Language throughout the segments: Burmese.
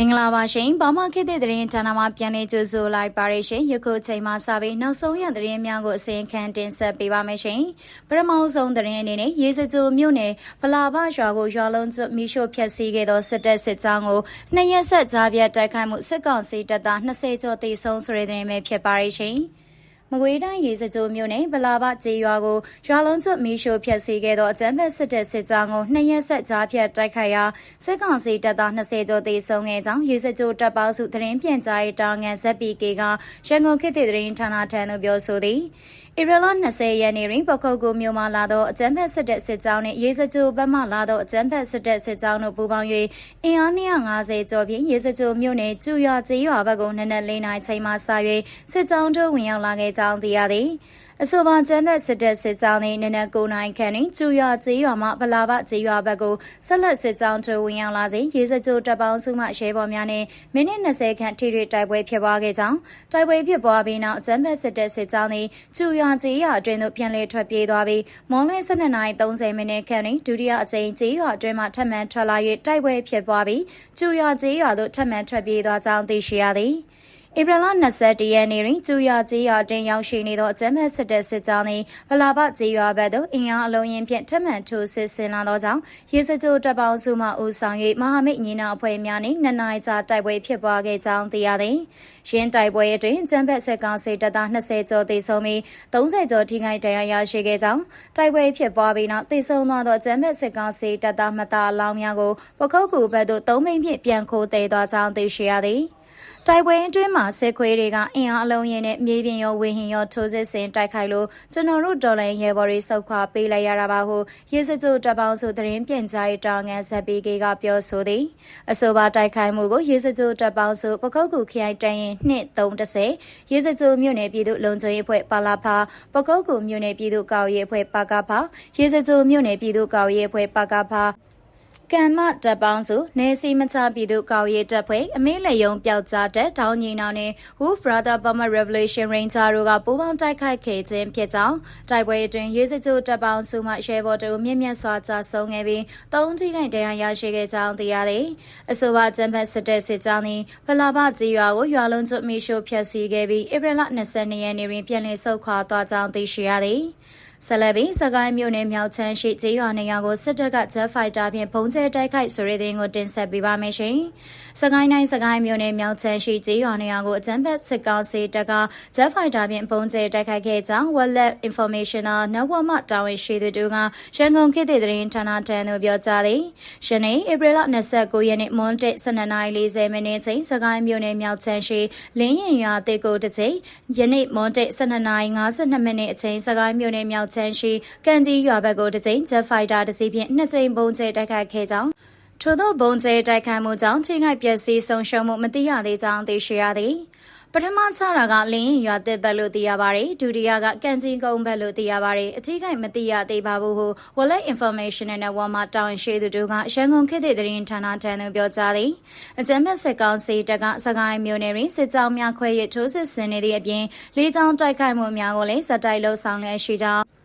မင်္ဂလာပါရှင်။ဘာမှခေတ်တဲ့သတင်းဌာနမှာပြန်လည်ကြိုဆိုလိုက်ပါရရှင်။ယခုချိန်မှာစပြီးနောက်ဆုံးရသတင်းများကိုအစီအခံတင်ဆက်ပေးပါမယ်ရှင်။ပထမဆုံးသတင်းအနေနဲ့ရေစကြိုမြို့နယ်ဗလာဘရွာကိုရွာလုံးကျွမီရှို့ဖျက်ဆီးခဲ့သောစစ်တပ်စစ်ကြောင်းကိုနှစ်ရက်ဆက်ကြားပြတ်တိုက်ခိုက်မှုစစ်ကောင်စီတပ်သား20ကျော်သေဆုံးဆိုတဲ့သတင်းပဲဖြစ်ပါရရှင်။ မကွေးတိုင်းရေစကြိုမြို့နယ်ဗလာဘကျေးရွာကိုရွာလုံးကျွတ်မီးရှို့ဖျက်ဆီးခဲ့သောအကြမ်းဖက်စစ်တပ်စစ်ကြောင်းကိုနှစ်ရက်ဆက်ကြားဖြတ်တိုက်ခိုက်ရာစစ်ကောင်စီတပ်သား20ကျော်သေဆုံးခဲ့ကြောင်းရေစကြိုတပ်ပေါင်းစုသတင်းပြန်ကြားရေးတာဝန်ခံ ZPK ကရန်ကုန်ခေတ်သစ်သတင်းဌာနထံသို့ပြောဆိုသည် ဧပြီလ20ရက်နေ့တွင်ပခုတ်ကူမြို့မှလာသောအကြမ်းဖက်စစ်တပ်စစ်ကြောင်းနှင့်ရေစကြိုဘက်မှလာသောအကြမ်းဖက်စစ်တပ်စစ်ကြောင်းတို့ပူးပေါင်း၍အင်အား250ကျော်ဖြင့်ရေစကြိုမြို့နယ်ကျူရွာကျေးရွာဘက်ကိုနနက်၄နာရီချိန်မှစ၍စစ်ကြောင်းတို့ဝင်ရောက်လာခဲ့ကြောင်းသိရသည်။ အဆိုပါကျမ်းဘက်စစ်တပ်စစ်ကြောင်းသည်နနက်9နိုင်ခန့်တွင်ကျူရွာကျေးရွာမှဗလာဘကျေးရွာဘက်ကိုဆက်လက်စစ်ကြောင်းထိုးဝင်ရောက်လာစဉ်ရေစကြိုတပ်ပေါင်းစုမှရဲဘော်များနှင့်မိနစ်20ခန့်ထိတွေ့တိုက်ပွဲဖြစ်ပွားခဲ့ကြောင်းတိုက်ပွဲဖြစ်ပွားပြီးနောက်ကျမ်းဘက်စစ်တပ်စစ်ကြောင်းသည်ကျူရွာကျေးရွာအတွင်းသို့ပြန်လည်ထွက်ပြေးသွားပြီးမွန်လွဲ12:30မိနစ်ခန့်တွင်ဒုတိယအကြိမ်ကျေးရွာအတွင်းမှထပ်မံထွက်လာ၍တိုက်ပွဲဖြစ်ပွားပြီးကျူရွာကျေးရွာသို့ထပ်မံထွက်ပြေးသွားကြောင်းသိရှိရသည်။ ဧပြီလ21ရက်နေ့တွင်ကျူရကျေးရွာတင်ရောက်ရှိနေသောအကြမ်းဖက်စစ်တပ်စစ်ကြောင်းသည်ဗလာဘကျေးရွာဘက်သို့အင်အားအလုံးရင်ဖြင့်ထပ်မံထိုးစစ်ဆင်လာသောကြောင့်ရေစကြိုတပ်ပေါင်းစုမှဦးဆောင်၍မဟာမိတ်ညီနောင်အဖွဲ့များနှင့်နှစ်နိုင်ကြာတိုက်ပွဲဖြစ်ပွားခဲ့ကြောင်းသိရသည်။ရင်းတိုက်ပွဲအတွင်းကျမ်းဘက်စစ်ကောင်စီတပ်သား20ကျော်သေဆုံးပြီး30ကျော်ထိခိုက်ဒဏ်ရာရရှိခဲ့ကြောင်းတိုက်ပွဲဖြစ်ပွားပြီးနောက်သေဆုံးသွားသောကျမ်းဘက်စစ်ကောင်စီတပ်သားမသားအလောင်းများကိုပခုတ်ကူဘက်သို့သုံးမိန်ဖြင့်ပြန်ခိုးသေးသွားကြောင်းသိရှိရသည်။ တိုက်ပွဲအတွင်းမှာစစ်ခွေးတွေကအင်အားအလုံးရင်းနဲ့မြေပြင်ရောဝေဟင်ရောထိုးစစ်ဆင်တိုက်ခိုက်လို့ကျွန်တော်တို့ဒေါ်လာရဲဘော်တွေဆုတ်ခွာပေးလိုက်ရတာပါဟုရေစကြိုတပ်ပေါင်းစုသတင်းပြန်ကြားရေးတာဝန်ခံဇက်ပီကေကပြောဆိုသည်အဆိုပါတိုက်ခိုက်မှုကိုရေစကြိုတပ်ပေါင်းစုပကုတ်ကူခရိုင်တရင်2330ရေစကြိုမြို့နယ်ပြည်သူ့လုံခြုံရေးအဖွဲ့ပါလာဖာပကုတ်ကူမြို့နယ်ပြည်သူ့ကောက်ရေးအဖွဲ့ပါကဖာရေစကြိုမြို့နယ်ပြည်သူ့ကောက်ရေးအဖွဲ့ပါကဖာ ကံမတပ်ပေါင်းစုနေစီမချပြည်သူကောက်ရေးတပ်ဖွဲ့အမေးလယုံပျောက်ကြားတပ်တောင်းညီနောင်နဲ့ Who Brother Burma Revolution Ranger တို့ကပူးပေါင်းတိုက်ခိုက်ခဲ့ခြင်းဖြစ်ကြောင်းတိုက်ပွဲအတွင်းရေးစကြိုတပ်ပေါင်းစုမှရဲဘော်တို့မြင့်မြတ်စွာကြာဆုံးခဲ့ပြီးသုံးထိခိုက်တရားရရှိခဲ့ကြောင်းသိရသည်အဆိုပါဂျမ်ဘတ်စစ်တပ်စစ်ကြောင်းသည်ဖလာဘကြီးရွာကိုရွာလုံးကျွတ်မီရှို့ဖျက်ဆီးခဲ့ပြီးဧပြီလ22ရက်နေ့တွင်ပြန်လည်ဆုတ်ခွာသွားကြောင်းသိရှိရသည် ဆက်လက်ပြီးစကိုင်းမြို့နယ်မြောက်ချမ်းရှိကျေးရွာနေရာကိုစစ်တပ်ကဂျက်ဖိုက်တာဖြင့်ပုံကျဲတိုက်ခိုက်ဆိုတဲ့တဲ့ရင်ကိုတင်ဆက်ပေးပါမယ်ရှင်။စကိုင်းတိုင်းစကိုင်းမြို့နယ်မြောက်ချမ်းရှိကျေးရွာနေရာကိုအကြမ်းဖက်စစ်ကောင်စီတပ်ကဂျက်ဖိုက်တာဖြင့်ပုံကျဲတိုက်ခိုက်ခဲ့ကြောင်း Wallet Informational Network မှတာဝန်ရှိသူတို့ကရန်ကုန်ခေတ်သစ်သတင်းဌာနထံသို့ပြောကြားသည်။ယနေ့ဧပြီလ29ရက်နေ့မွန်တိ12:40မိနစ်ချိန်စကိုင်းမြို့နယ်မြောက်ချမ်းရှိလင်းရင်ရွာတေကိုတစ်ချိန်ယနေ့မွန်တိ12:52မိနစ်အချိန်စကိုင်းမြို့နယ်မြောက်ချမ်းရှိကန်ကြီးရွာဘက်ကိုတစ်ကြိမ်ဂျက်ဖိုက်တာတစ်စီးဖြင့်နှစ်ကြိမ်ပုံကျဲတိုက်ခိုက်ခဲ့ကြောင်းထို့သောဘုံကျဲတိုက်ခိုက်မှုကြောင့်ချိန်ခိုက်ပျက်စီးဆုံးရှုံးမှုမသိရသေးကြောင်းသိရှိရသည်ပထမချတာကလင်းရင်ရွာတစ်ဘက်လို့သိရပါတယ်ဒုတိယကကန်ချင်းကုန်းဘက်လို့သိရပါတယ်အထူးကိမသိရသေးပါဘူးဟု Wallet Information နဲ့ဝါမတောင်းရှိသူတို့ကရန်ကုန်ခေတ်သစ်သတင်းဌာနထံသို့ပြောကြားသည်အကြမ်းဖက်စစ်ကောင်စီတပ်ကစကိုင်းမြို့နယ်တွင်စစ်ကြောင်းများခွဲရထိုးစစ်ဆင်နေသည့်အပြင်လေးချောင်းတိုက်ခိုက်မှုများကိုလည်းစက်တိုက်လှုပ်ဆောင်လျက်ရှိကြောင်း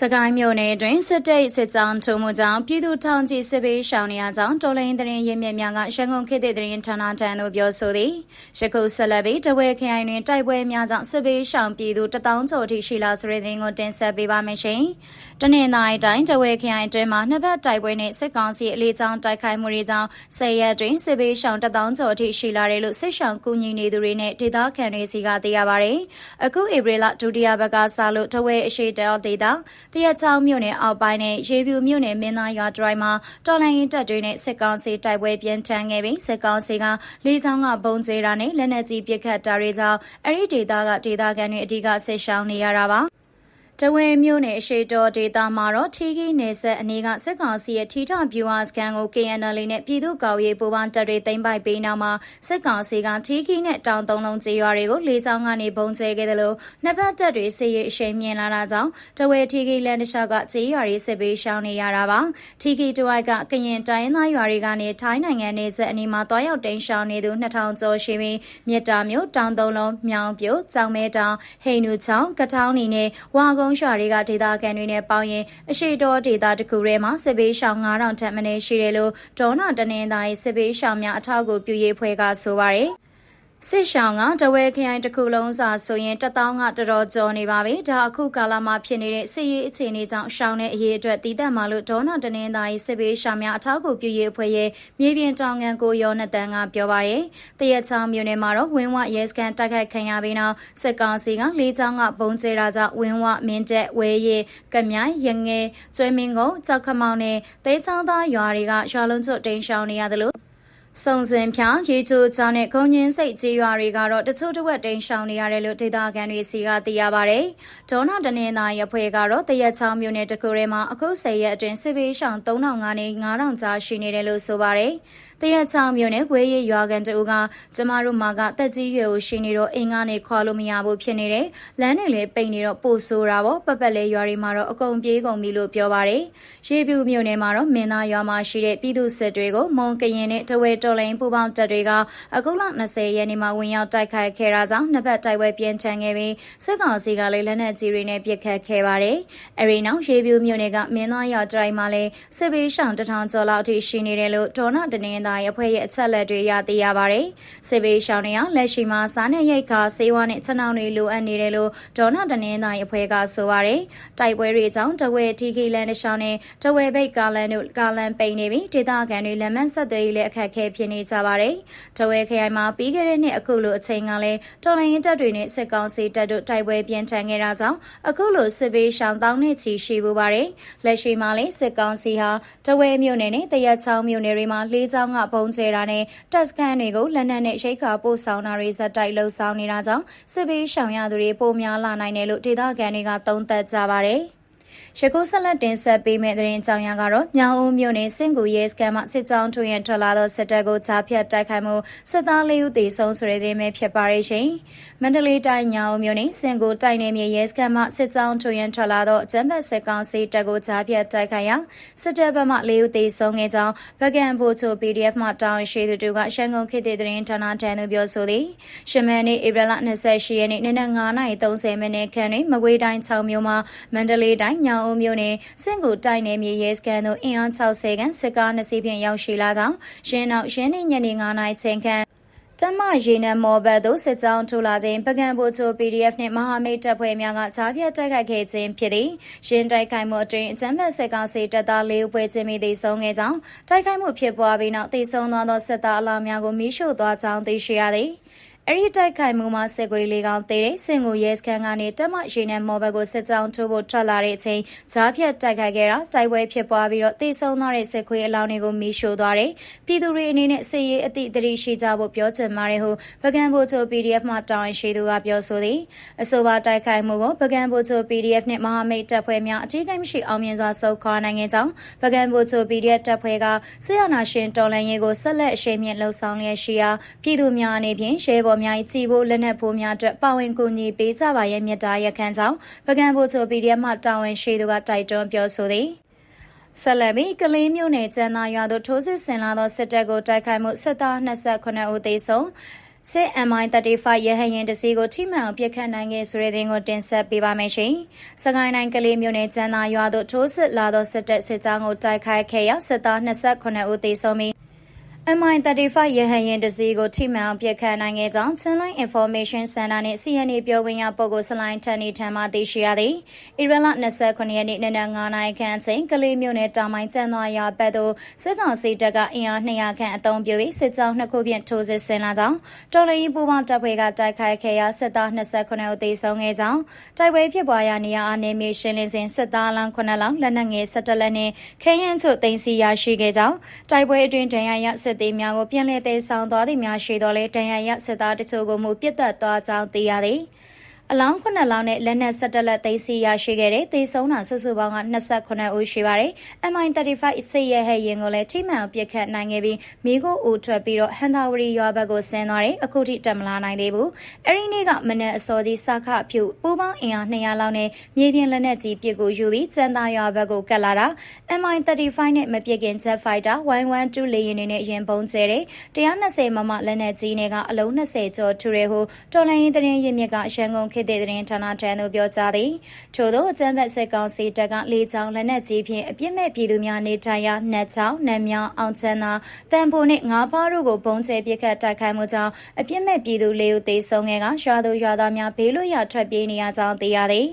စကိုင်းမြို့နယ်တွင်စစ်တိတ်စစ်ကြောင်းထုံမှုကြောင့်ပြည်သူထောင်ချီစစ်ပေးရှောင်နေရကြောင်းတော်လိုင်းသတင်းရင်းမြစ်များကရန်ကုန်ခေတ်သစ်သတင်းဌာနထံသို့ပြောဆိုသည်ယခုဆက်လက်ပြီးတဝဲခရိုင်တွင်တိုက်ပွဲများကြောင့်စစ်ပေးရှောင်ပြည်သူတထောင်ကျော်ထိရှိလာဆိုတဲ့သတင်းကိုတင်ဆက်ပေးပါမယ်ရှင်။တနင်္သာရီတိုင်းတဝဲခရိုင်တွင်မှနှစ်ဘက်တိုက်ပွဲနှင့်စစ်ကောင်စီအလေးချောင်းတိုက်ခိုက်မှုတွေကြောင့်ဆယ်ရက်တွင်စစ်ပေးရှောင်တထောင်ကျော်ထိရှိလာတယ်လို့စစ်ရှောင်ကူညီနေသူတွေနဲ့ဒေသခံတွေစီကသိရပါဗျ။အခုဧပြီလဒုတိယဘက်ကစလို့တဝဲအရှိတောဒေသတရက်ချောင်းမြို့နယ်အောက်ပိုင်းနဲ့ရေပြူမြို့နယ်မင်းသားရွာဒရိုင်မှာတော်လိုင်းရင်တပ်တွေနဲ့စစ်ကောင်စီတိုက်ပွဲပြင်းထန်ခဲ့ပြီးစစ်ကောင်စီကလေးချောင်းကဘုံကျဲတာနဲ့လက်နက်ကြီးပစ်ခတ်တာတွေကြောင့်အဲ့ဒီဒေသကဒေသခံတွေအဓိကဆစ်ရှောင်နေရတာပါ တဝဲမြို့နယ်အရှိတော်ဒေသမှာတော့ထီခီနယ်ဆက်အနီးကစစ်ကောင်စီရဲ့ထီထဗျူဟာစကန်ကို KNL နဲ့ပြည်သူ့ကော်ရေးပူးပေါင်းတပ်တွေသိမ်းပိုက်ပေးနောက်မှာစစ်ကောင်စီကထီခီနဲ့တောင်သုံးလုံးကျေးရွာတွေကိုလေကြောင်းကနေပုံကျဲခဲ့တယ်လို့နှစ်ဖက်တပ်တွေစစ်ရေးအရှိန်မြင့်လာတာကြောင့်တဝဲထီခီလန်တလျှောက်ကကျေးရွာတွေစစ်ပေးရှောင်နေရတာပါထီခီတဝိုက်ကကရင်တိုင်းသားရွာတွေကနေထိုင်းနိုင်ငံနယ်ဆက်အနီးမှာတွားရောက်တိန်ရှောင်နေသူ2000ကျော်ရှိပြီးမြစ်တာမြို့တောင်သုံးလုံးမြောင်ပြိုကျောင်းမဲတောင်ဟိန်နူချောင်းကထောင်းနီနဲ့ဝါကုကုန်းရွာတွေကဒေသခံတွေနဲ့ပေါင်းရင်အရှိတော်ဒေသတစ်ခုထဲမှာစစ်ဘေးရှောင်9000ထက်မနည်းရှိတယ်လို့ဒေါနာတနင်္သာရီစစ်ဘေးရှောင်များအထောက်အကူပြုရေးဖွဲ့ကဆိုပါရယ် စစ်ရှောင်းကတဝဲခရိုင်တစ်ခုလုံးစာဆိုရင်တထောင်ကတော်တော်ကျော်နေပါပြီဒါအခုကာလမှာဖြစ်နေတဲ့စစ်ရေးအခြေအနေကြောင့်ရှောင်းတဲ့အရေးအတွက်တည်တတ်မှလို့ဒေါနာတနင်္သာရီစစ်ဘေးရှောင်းများအထောက်အကူပြုရေးအဖွဲ့ရဲ့မြေပြင်တောင်ငံကိုရောနတန်ကပြောပါရယ်တရက်ချောင်းမြို့နယ်မှာတော့ဝင်းဝရဲစကန်တိုက်ခိုက်ခံရပြီးနောက်စစ်ကောင်စီကလေးချောင်းကဘုံကျဲတာကြောင့်ဝင်းဝမင်းတက်ဝဲရီကမြိုင်ရငယ်ကျွဲမင်းကုန်းကြောက်ခမောင်နဲ့တဲချောင်းသားရွာတွေကရွာလုံးကျွတ်တိန်ရှောင်းနေရတယ်လို့ စုံစင်ဖြာရေချိုးချောင်းနဲ့ဂုံညင်းစိတ်ကြေးရွာတွေကတော့တချို့တစ်ဝက်တိန်ရှောင်နေရတယ်လို့ဒေသခံတွေစီကသိရပါဗျ။ဒေါနာတနင်္သာရဖွဲ့ကတော့တရက်ချောင်းမြို့နယ်တကူထဲမှာအခု၁၀ရက်အတွင်းစစ်ဘေးရှောင်3000ကနေ9000ကြားရှိနေတယ်လို့ဆိုပါဗျ။တရက်ချောင်းမြို့နယ်ဝေးရရွာကန်တူကကျမတို့မှာကတက်ကြီးရွယ်ကိုရှိနေတော့အိမ်ကနေခွာလို့မရဘူးဖြစ်နေတယ်။လမ်းတွေလည်းပိန်နေတော့ပို့ဆိုတာပေါ့ပပက်လဲရွာတွေမှာတော့အကုန်ပြေးကုန်ပြီလို့ပြောပါဗျ။ရေပြူမြို့နယ်မှာတော့မင်းသားရွာမှာရှိတဲ့ပြည်သူစစ်တွေကိုမုံကရင်နဲ့တဝဲတော်လိုင်းပူပေါင်းတပ်တွေကအခုလ20ရက်နေ့မှာဝင်ရောက်တိုက်ခိုက်ခဲ့တာကြောင့်နှစ်ဘက်တိုက်ပွဲပြင်းထန်ခဲ့ပြီးစစ်ကောင်စီကလည်းလက်နက်ကြီးတွေနဲ့ပစ်ခတ်ခဲ့ပါတယ်။အဲဒီနောက်ရေပြူမြို့နယ်ကမင်းသားရွာတိုင်းမှာလည်းစစ်ဘေးရှောင်တထောင်ကျော်လောက်အထိရှိနေတယ်လို့ဒေါနာတနင်္သာရီအဖွဲ့ရဲ့အချက်လက်တွေရသိရပါတယ်။စစ်ဘေးရှောင်တွေကလက်ရှိမှာစားနဲ့ရိတ်ခါဆေးဝါးနဲ့ချက်နှောင်းတွေလိုအပ်နေတယ်လို့ဒေါနာတနင်္သာရီအဖွဲ့ကဆိုပါတယ်။တိုက်ပွဲတွေကြောင့်တဝဲတီခီလန်တရှောင်းနဲ့တဝဲဘိတ်ကာလန်တို့ကာလန်ပိန်နေပြီးဒေသခံတွေလက်မှတ်ဆက်သွယ်ရေးလည်းအခက်အခဲဖြစ်နေကြပါတယ်။တဝဲခရိုင်မှာပြီးခဲ့တဲ့နှစ်အခုလိုအချိန်ကလည်းတော်လိုင်းရင်တပ်တွေနဲ့စစ်ကောင်စီတပ်တို့တိုက်ပွဲပြင်းထန်ခဲ့တာကြောင့်အခုလိုစစ်ဘေးရှောင်တောင်းနဲ့ချီရှိပူပါတယ်။လက်ရှိမှာလည်းစစ်ကောင်စီဟာတဝဲမြို့နယ်နဲ့တရက်ချောင်းမြို့နယ်တွေမှာလေးချောင်းကပုံကျဲတာနဲ့တပ်စခန်းတွေကိုလက်နက်နဲ့ရိတ်ခါပို့ဆောင်တာတွေဇက်တိုက်လှုပ်ဆောင်နေတာကြောင့်စစ်ဘေးရှောင်ရသူတွေပိုများလာနိုင်တယ်လို့ဒေသခံတွေကသုံးသပ်ကြပါတယ်။ ရခိုးဆက်လက်တင်ဆက်ပေးမယ့်သတင်းကြောင်းရကတော့ညောင်ဦးမြို့နယ်စင်ကူရဲစကန်မှစစ်ကြောင်းထွင်ရထွက်လာသောစစ်တပ်ကိုချားဖြတ်တိုက်ခိုက်မှုစစ်သားလေးဦးသေဆုံးဆိုတဲ့သတင်းပဲဖြစ်ပါရဲ့ရှင်။မန္တလေးတိုင်းညောင်ဦးမြို့နယ်စင်ကူတိုက်နယ်မြေရဲစကန်မှစစ်ကြောင်းထွင်ရထွက်လာသောအကြမ်းဖက်စစ်ကောင်စီတပ်ကိုချားဖြတ်တိုက်ခိုက်ရာစစ်တပ်ဘက်မှလေးဦးသေဆုံးခဲ့ကြောင်းဗကန်ဘူချို PDF မှတောင်းရှိသူတို့ကရှန်ကုန်ခေတ်တဲ့သတင်းဌာနထံသို့ပြောဆိုသည်။ရှမန်နေ့ဧပြီလ28ရက်နေ့နနက်9:30မိနစ်ခန့်တွင်မကွေးတိုင်း6မြို့မှာမန္တလေးတိုင်းညောင်ဦးမြို့နယ်စင်ကိုတိုက်နယ်မြေရဲစခန်းသို့အင်အား60ခန်းစစ်ကားနှစ်စီးဖြင့်ရောက်ရှိလာကြောင်းရင်းနောက်ရင်းနှီးညနေ9နာရီချိန်ခန့်တမရေနံမော်ဘတ်သို့စစ်ကြောင်းထူလာခြင်းပကံပိုချို PDF နှင့်မဟာမိတ်တပ်ဖွဲ့များကဂျားပြတ်တိုက်ခိုက်ခဲ့ခြင်းဖြစ်သည်ရင်းတိုက်ခိုက်မှုအတွင်းအကြမ်းဖက်စစ်ကောင်စီတပ်သား၄ဦးပွဲချင်းမိသည်ဆုံးခဲ့ကြောင်းတိုက်ခိုက်မှုဖြစ်ပွားပြီးနောက်တည်ဆုံသွားသောစစ်သားအလောင်းများကိုမိရှို့သွားကြောင်းသိရှိရသည် အဲ့ဒီတိုက်ခိုက်မှုမှာစစ်ကွေးလေးကောင်သေးတဲ့စင်ကိုရဲစခန်းကနေတက်မရေနဲ့မော်ဘတ်ကိုစစ်ကြောင်းထိုးဖို့ထွက်လာတဲ့အချိန်ဂျားဖြတ်တိုက်ခိုက်ခဲ့တာတိုက်ပွဲဖြစ်ပွားပြီးတော့တေဆုံးသွားတဲ့စစ်ခွေးအလောင်းတွေကိုမီးရှို့သွားတယ်။ပြည်သူတွေအနေနဲ့စစ်ရေးအသည့်တတိရှိကြဖို့ပြောချင်ပါတယ်ဟုပကံဘိုချို PDF မှတောင်းရှိသူကပြောဆိုသည်။အဆိုပါတိုက်ခိုက်မှုကိုပကံဘိုချို PDF နဲ့မဟာမိတ်တပ်ဖွဲ့များအကြီးကိမရှိအောင်မြင်စွာဆုတ်ခွာနိုင်ခဲ့ကြောင်းပကံဘိုချို PDF တပ်ဖွဲ့ကဆီယနာရှင်တော်လန်ရေးကိုဆက်လက်အရှိန်မြင့်လှုပ်ဆောင်လျက်ရှိရာပြည်သူများအနေဖြင့်ရှဲပေါ်များကြည်ဖို့လက်နက်ဖို့များအတွက်ပါဝင်ကူညီပေးကြပါရဲ့မြတ်တာရခန်းကြောင့်ပကံဖို့ချို PDF မှတာဝန်ရှိသူကတိုက်တွန်းပြောဆိုသည်ဆက်လက်ပြီးကလေးမျိုးနယ်ကျန်းသာရွာသို့ထိုးစစ်ဆင်လာသောစစ်တပ်ကိုတိုက်ခိုက်မှုစစ်သား28ဦးသေဆုံးစစ် MI35 ရဟရင်တစီကိုထိမှန်အောင်ပြစ်ခတ်နိုင်ခဲ့ဆိုတဲ့သတင်းကိုတင်ဆက်ပေးပါမယ်ရှင်။စကိုင်းတိုင်းကလေးမျိုးနယ်ကျန်းသာရွာသို့ထိုးစစ်လာသောစစ်တပ်စစ်ကြောင်းကိုတိုက်ခိုက်ခဲ့ရာစစ်သား28ဦးသေဆုံးပြီး MI35 ရဟန်ရင်တစည်းကိုထိမှန်အောင်ပြစ်ခတ်နိုင်ခဲ့ကြောင်း Chinline Information Center နဲ့ CNA ပြောခွင့်ရပုဂ္ဂိုလ်စလိုင်းထန်နီထံမှသိရှိရသည်။ဧပြီလ29ရက်နေ့နနက်9နာရီခန့်အချိန်ကလေးမြို့နယ်တောင်ပိုင်းကျန်းသွားရာဘက်သို့စစ်ကောင်စီတပ်ကအင်အား200ခန့်အုံပြုပြီးစစ်ကြောင်းနှစ်ခုဖြင့်ထိုးစစ်ဆင်လာကြောင်းတော်လိုင်းပူပေါင်းတပ်ဖွဲ့ကတိုက်ခိုက်ခဲ့ရာစစ်သား29ဦးသေဆုံးခဲ့ကြောင်းတိုက်ပွဲဖြစ်ပွားရာနေရာအနေမြေရှင်းလင်းစဉ်စစ်သားလောင်း9လောင်းလက်နက်ငယ်17လက်နဲ့ခဲယမ်းချို့တင်စီရရှိခဲ့ကြောင်းတိုက်ပွဲအတွင်းဒဏ်ရာရစစ်စစ်သေးများကိုပြန်လည်သေးဆောင်သွားသည်များရှိတော်လဲတန်ရရစစ်သားတချို့ကိုမှုပြစ်တက်သွားကြောင်းသိရသည်။ အလောင်း9လောင်းနဲ့လက်နက်17လက်သိမ်းဆည်းရရှိခဲ့တဲ့သေဆုံးတာစုစုပေါင်းက28ဦးရှိပါတယ်။ MI35 စစ်ရဲဟဲ့ရင်ကိုလည်းထိမှန်ပစ်ခတ်နိုင်ခဲ့ပြီးမိခိုးဦးထွက်ပြီးတော့ဟန်သာဝရီရွာဘက်ကိုဆင်းသွားတယ်အခုထိတက်မလာနိုင်သေးဘူး။အဲဒီနေ့ကမနက်အစောကြီးစခဖြူပူပေါင်းအင်အား200လောက်နဲ့မြေပြင်လက်နက်ကြီးပစ်ကိုယူပြီးစံသားရွာဘက်ကိုကတ်လာတာ MI35 နဲ့မပစ်ခင် Jet Fighter 112လေယာဉ်တွေနဲ့ရင်ပုံကျဲတယ်120မမလက်နက်ကြီးနဲ့ကအလုံး20ကျော်ထူရဲဟုတော်လိုင်းရင်တရင်ရင်းမြစ်ကရန်ကုန်ခေတ်သစ်သတင်းဌာနထံသို့ပြောကြားသည်ထို့သောအကြမ်းဖက်စစ်ကောင်စီတပ်ကလေကြောင်းလက်နက်ကြီးဖြင့်အပြစ်မဲ့ပြည်သူများနေထိုင်ရာနှက်ချောင်းနတ်မြောင်းအောင်ချမ်းသာတန်ဖိုနှင့်ငါးဖားတို့ကိုပုံကျဲပစ်ခတ်တိုက်ခိုက်မှုကြောင့်အပြစ်မဲ့ပြည်သူလေးဦးသေဆုံးခဲ့ကရွာသူရွာသားများဘေးလွတ်ရာထွက်ပြေးနေရကြောင်းသိရသည်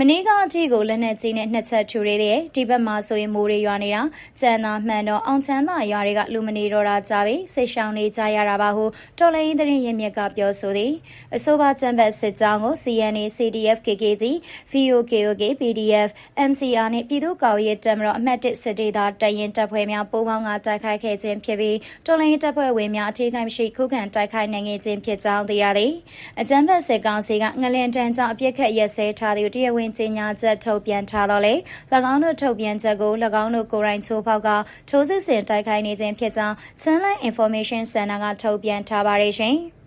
မနေ့ကအထိကိုလက်နက်ကြီးနဲ့နှစ်ချက်ထူရတဲ့ဒီဘက်မှာဆိုရင်မိုးတွေရွာနေတာကြံသာမှန်တော့အောင်ချမ်းသာရွာတွေကလူမနေတော့တာကြပြီစိတ်ရှောင်နေကြရတာပါဟုတော်လိုင်းသတင်းရင်းမြစ်ကပြောဆိုသည်အဆိုပါကြံဘက်စစ်ကြောင်းကို CNA CDF KKG VOKOK PDF MCR နဲ့ပြည်သူ့ကော်ရဲတပ်မတော်အမှတ်1စစ်ဒေသတရင်တပ်ဖွဲ့များပူးပေါင်းကတိုက်ခိုက်ခဲ့ခြင်းဖြစ်ပြီးတော်လိုင်းတပ်ဖွဲ့ဝင်များအထိခိုက်မရှိခုခံတိုက်ခိုက်နိုင်ခဲ့ခြင်းဖြစ်ကြောင်းသိရသည်အကြံဘက်စစ်ကောင်စီကငလင်တန်းကြောင့်အပြစ်ခတ်ရက်စဲထားသည့်တရားဝင်ကြေညာချက်ထုတ်ပြန်ထားတော့လေ၎င်းတို့ထုတ်ပြန်ချက်ကို၎င်းတို့ကိုယ်တိုင်ချိုးဖောက်ကထိုးစစ်ဆင်တိုက်ခိုက်နေခြင်းဖြစ်ကြောင်း Channel Information Center ကထုတ်ပြန်ထားပါတယ်ရှင်။